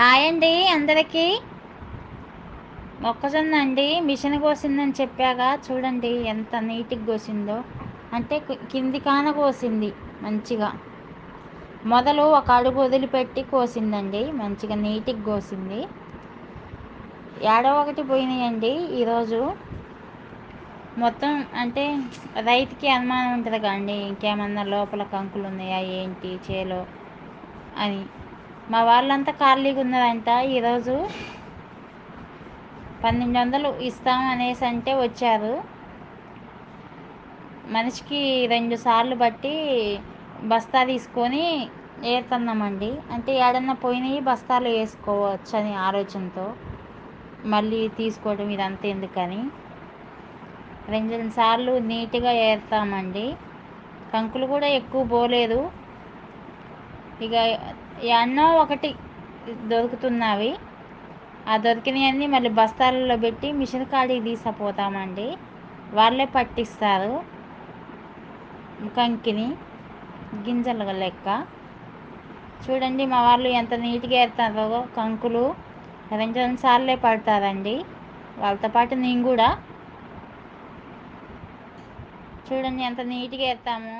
Hi అండి అందరికీ. మొక్కజొన్న అండి మిషన్ కోసిందని చెప్పాక చూడండి ఎంత నీట్గా కోసిందో. అంటే కింది కాన కోసింది మంచిగా. మొదలు ఒక అడుగు వదిలిపెట్టి కోసిందండి మంచిగా నీట్గా కోసింది. ఏడో ఒకటి పోయినాయండి ఈరోజు. మొత్తం అంటే రైతుకి అనుమానం ఉంటుంది కండి ఇంకేమన్నా లోపల కంకులు ఉన్నాయా ఏంటి చేలో అని. మా వాళ్ళంతా ఖాళీగా ఉన్నదంట ఈరోజు. పన్నెండు వందలు ఇస్తాం అనేసి అంటే వచ్చారు. మనిషికి రెండు సార్లు బట్టి బస్తా తీసుకొని ఏరుతున్నామండి. అంటే ఏడన్నా పోయినాయి బస్తాలు వేసుకోవచ్చు అని ఆలోచనతో మళ్ళీ తీసుకోవడం ఇదంతా ఎందుకని. రెండు రెండు సార్లు నీట్గా ఏరుతామండి. కంకులు కూడా ఎక్కువ పోలేదు. ఇక ఎన్నో ఒకటి దొరుకుతున్నవి. ఆ దొరికినవన్నీ మళ్ళీ బస్తాలలో పెట్టి మిషన్ కాడికి తీసుకుపోతామండి వాళ్ళే పట్టిస్తారు కంకిని గింజల లెక్క. చూడండి మా వాళ్ళు ఎంత నీట్గా వేస్తారో కంకులు రెండు రెండు సార్లే పడతారండి. వాళ్ళతో పాటు నేను కూడా. చూడండి ఎంత నీట్గా వేస్తామో